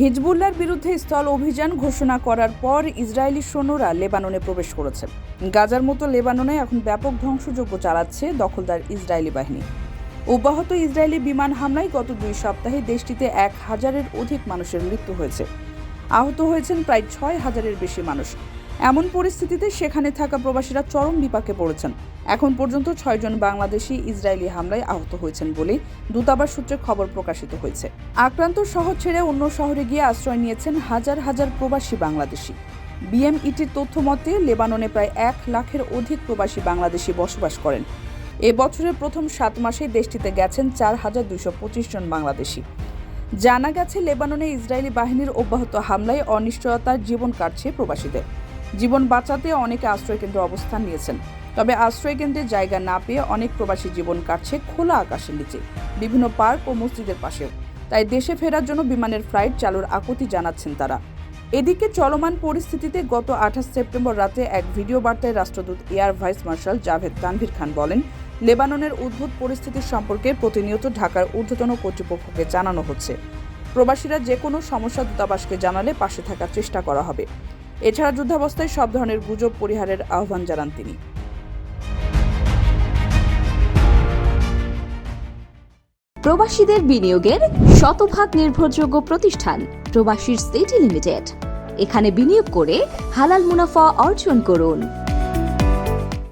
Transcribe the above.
হিজবুল্লার বিরুদ্ধে স্থল অভিযান ঘোষণা করার পর ইসরায়েলি সৈন্যরা লেবাননে প্রবেশ করেছে। গাজার মতো লেবাননে এখন ব্যাপক ধ্বংসযজ্ঞ চালাচ্ছে দখলদার ইসরায়েলি বাহিনী। অব্যাহত ইসরায়েলি বিমান হামলায় গত দুই সপ্তাহে দেশটিতে এক হাজারের অধিক মানুষের মৃত্যু হয়েছে। আহত হয়েছেন প্রায় ছয় হাজারের বেশি মানুষ। এমন পরিস্থিতিতে সেখানে থাকা প্রবাসীরা চরম বিপাকে পড়েছেন। এখন পর্যন্ত ছয়জন বাংলাদেশি ইসরায়েলি হামলায় আহত হয়েছেন বলে দূতাবাস সূত্রে খবর প্রকাশিত হয়েছে। আক্রান্ত শহর ছেড়ে অন্য শহরে গিয়ে আশ্রয় নিয়েছেন হাজার হাজার প্রবাসী বাংলাদেশি। বিএমইটির তথ্য মতে, লেবাননে প্রায় এক লাখের অধিক প্রবাসী বাংলাদেশি বসবাস করেন। এ বছরের প্রথম সাত মাসে দেশটিতে গেছেন চার হাজার দুইশো পঁচিশ জন বাংলাদেশি। জানা গেছে, লেবাননে ইসরায়েলি বাহিনীর অব্যাহত হামলায় অনিশ্চয়তার জীবন কাটছে প্রবাসীদের। জীবন বাঁচাতে অনেকে আশ্রয়কেন্দ্রে অবস্থান নিয়েছেন। তবে আশ্রয়কেন্দ্রে জায়গা না পেয়ে অনেক প্রবাসী জীবন কাটছে খোলা আকাশের নিচে, বিভিন্ন পার্ক ও মসজিদের পাশেও। তাই দেশে ফেরার জন্য বিমানের ফ্লাইট চালুর আকুতি জানাচ্ছেন তারা। এদিকে চলমান পরিস্থিতিতে গত আঠাশ সেপ্টেম্বর রাতে এক ভিডিও বার্তায় রাষ্ট্রদূত air vice marshal Javed Tanvir Khan বলেন, লেবাননের উদ্ভূত পরিস্থিতির সম্পর্কে প্রতিনিয়ত ঢাকার ঊর্ধ্বতন কর্তৃপক্ষকে জানানো হচ্ছে। প্রবাসীরা যে কোনো সমস্যা দূতাবাসকে জানালে পাশে থাকার চেষ্টা করা হবে। এছাড়া যুদ্ধাবস্থায় সব ধরনের গুজব পরিহারের আহ্বান জানান তিনি। প্রবাসীদের বিনিয়োগের শতভাগ নির্ভরযোগ্য প্রতিষ্ঠান প্রবাসীর সিটি লিমিটেড। এখানে বিনিয়োগ করে হালাল মুনাফা অর্জন করুন।